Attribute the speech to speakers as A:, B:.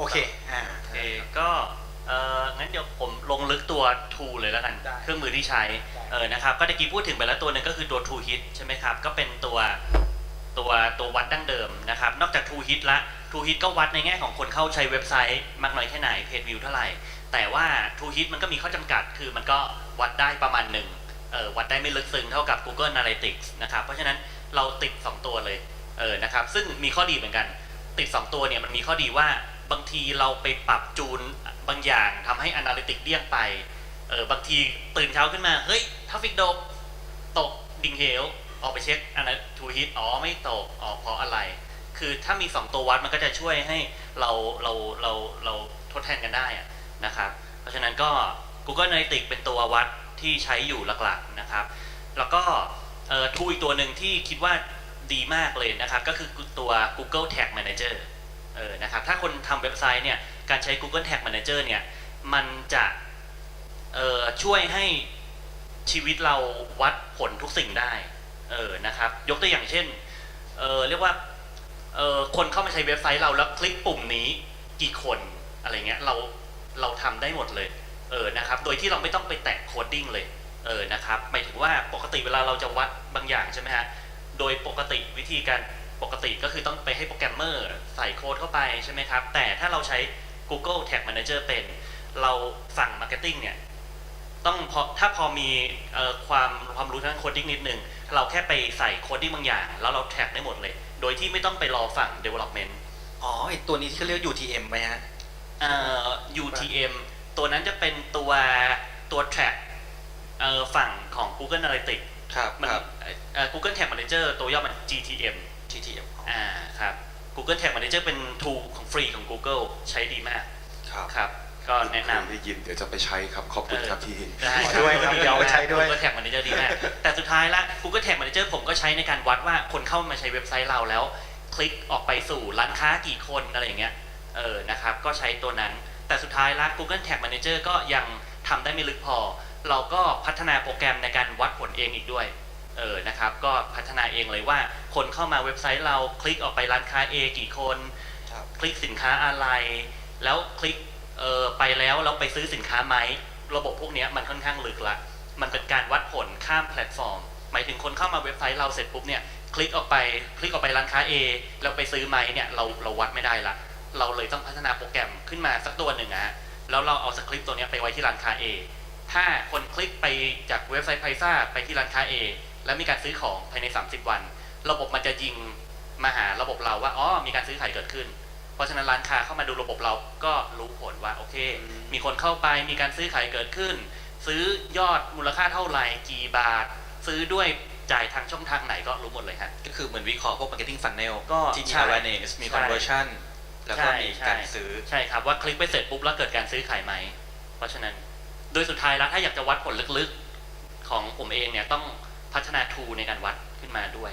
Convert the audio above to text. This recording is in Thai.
A: โอเคอ่า
B: โอเคก็เอองั้นเดี๋ยวผมลงลึกตัว True เลยแล้วกัน
A: ได้
B: เครื่องมือที่ใช้
A: ได้
B: เออนะครับก็ตะกี้พูดถึงไปแล้วตัวหนึ่งก็คือตัว True Hit ใช่ไหมครับ ก็เป็นตัวตัวตัววัดดั้งเดิมนะครับ นอกจาก True Hit ละ True Hit ก็วัดในแง่ของคนเข้าใช้เว็บไซต์มากน้อยแค่ไหนเพจวิวเท่าไหร่ แต่ว่า True Hit มันก็มีข้อจำกัด คือมันก็วัดได้ประมาณหนึ่งเออวัดได้ไม่ลึกซึ้งเท่ากับ Google Analytics นะครับเพราะฉะนั้นเราติด 2 ตัวเลยเออนะครับซึ่งมีข้อดีเหมือนกัน ติด 2 ตัวเนี่ยมันมีข้อดีว่า บางทีเราไปปรับจูนบางอย่างทำให้ Analytics เลี่ยงไปเออบางทีตื่นเช้าขึ้นมา เฮ้ยทัฟฟิกดกตกดิ่งเหวออกไปเช็คอันนั้นทูฮิตอ๋อไม่ตกอ๋อเพราะอะไร คือถ้ามี 2 ตัววัดมันก็จะช่วยให้เราเราเราเราทดแทนกันได้นะครับ เพราะฉะนั้นก็ Google Analytics เป็นตัววัดที่ใช้อยู่หลักๆนะครับ แล้วก็ทูอีกตัวหนึ่งที่คิดว่าดีมากเลยนะครับ ก็คือตัว Google Tag Manager เออนะครับถ้าคนทำเว็บไซต์เนี่ยการใช้ Google Tag Manager เนี่ยมันจะเอ่อช่วยให้ชีวิตเราวัดผลทุกสิ่งได้เออนะครับยกตัวอย่างเช่นเออเรียกว่าเออคนเข้ามาใช้เว็บไซต์เราแล้วคลิกปุ่มนี้กี่คนอะไรเงี้ยเราเราทำได้หมดเลยเออนะครับโดยที่เราไม่ต้องไปแตะโคดดิ้งเลยเออนะครับหมายถึงว่าปกติเวลาเราจะวัดบางอย่างใช่ไหมฮะโดยปกติวิธีการ ปกติก็คือต้องไปให้โปรแกรมเมอร์ใส่โค้ดเข้าไปใช่ไหมครับ แต่ถ้าเราใช้ Google Tag Manager เป็น เราฝั่ง Marketing เนี่ยต้องพอถ้าพอมีเอ่อความความรู้ทางโคดดิ้งนิดนึง เราแค่ไปใส่โคดดิ้งบางอย่าง แล้วเราแท็กได้หมดเลย โดยที่ไม่ต้องไปรอฝั่ง Development
A: อ๋อไอตัวนี้ที่เขาเรียก UTM ไหมฮะ
B: เอ่อ UTM ตัวนั้นจะเป็นตัวตัว track เอ่อฝั่งของ Google Analytics
A: ครับ
B: มัน
A: ครับ
B: เอ่อ Google Tag Manager ตัวย่อมัน GTM
A: GTM อ๋อ
B: อ่าครับ Google Tag Manager เป็น tool ของฟรีของ Google ใช้ดีมาก
A: ครับ
B: ครับก็แนะนำ
C: ได้ยินเดี๋ยวจะไปใช้ครับ ขอบคุณครับที่
B: ได้
A: ขอด้วยครับเดี๋ยวเอาไปใช้ด้วย
B: Google Tag Manager ดีมากแต่สุดท้ายละ Google Tag Manager ผมก็ใช้ในการวัดว่าคนเข้ามาใช้เว็บไซต์เราแล้ว คลิกออกไปสู่ร้านค้ากี่คนอะไรอย่างเงี้ยเออนะครับก็ใช้ตัวนั้น แต่สุดท้ายละ Google Tag Manager ก็ยังทำได้ไม่ลึกพอ เราก็พัฒนาโปรแกรมในการวัดผลเองอีกด้วย เออนะครับก็พัฒนาเองเลยว่า คนเข้ามาเว็บไซต์เราคลิกออกไปร้านค้า A กี่คน
A: ครับ
B: คลิกสินค้าอะไร แล้วคลิกเอ่อไปแล้วแล้วไปซื้อสินค้าไหม ระบบพวกเนี้ยมันค่อนข้างลึกละ มันเป็นการวัดผลข้ามแพลตฟอร์ม หมายถึงคนเข้ามาเว็บไซต์เราเสร็จปุ๊บเนี่ยคลิกออกไปคลิกออกไปร้านค้า A แล้วไปซื้อไหมเนี่ยเราเราวัดไม่ได้ละ เราเลยต้องพัฒนาโปรแกรมขึ้นมาสักตัวหนึ่งอะฮะแล้วเราเอาสคริปต์ตัวเนี้ยไปไว้ที่ร้านค้า A ถ้าคนคลิกไปจากเว็บไซต์ไพซ่าไปที่ร้านค้า A แล้วมีการซื้อของภายใน 30 วัน ระบบมันจะยิงมาหาระบบเราว่าอ๋อมีการซื้อขายเกิดขึ้น เพราะฉะนั้นร้านค้าเข้ามาดูระบบเราก็รู้ผลว่าโอเค
A: อืม
B: มีคนเข้าไปมีการซื้อขายเกิดขึ้น ซื้อยอดมูลค่าเท่าไหร่กี่บาท ซื้อด้วยจ่ายทางช่องทางไหนก็รู้หมดเลยฮะ
A: ก็คือเหมือนวิเคราะห์พวก marketing funnel
B: ก็
A: ที่มี
B: ใช่
A: awareness มี
B: ใช่
A: conversion แล้วก็
B: ใช่
A: มี
B: ใช่
A: การซื้อ
B: ใช่ครับว่าคลิกไปเสร็จปุ๊บแล้วเกิดการซื้อขายไหม เพราะฉะนั้น โดยสุดท้ายแล้วถ้าอยากจะวัดผลลึกๆของผมเองเนี่ยต้อง พัฒนาทูในการวัดขึ้นมาด้วย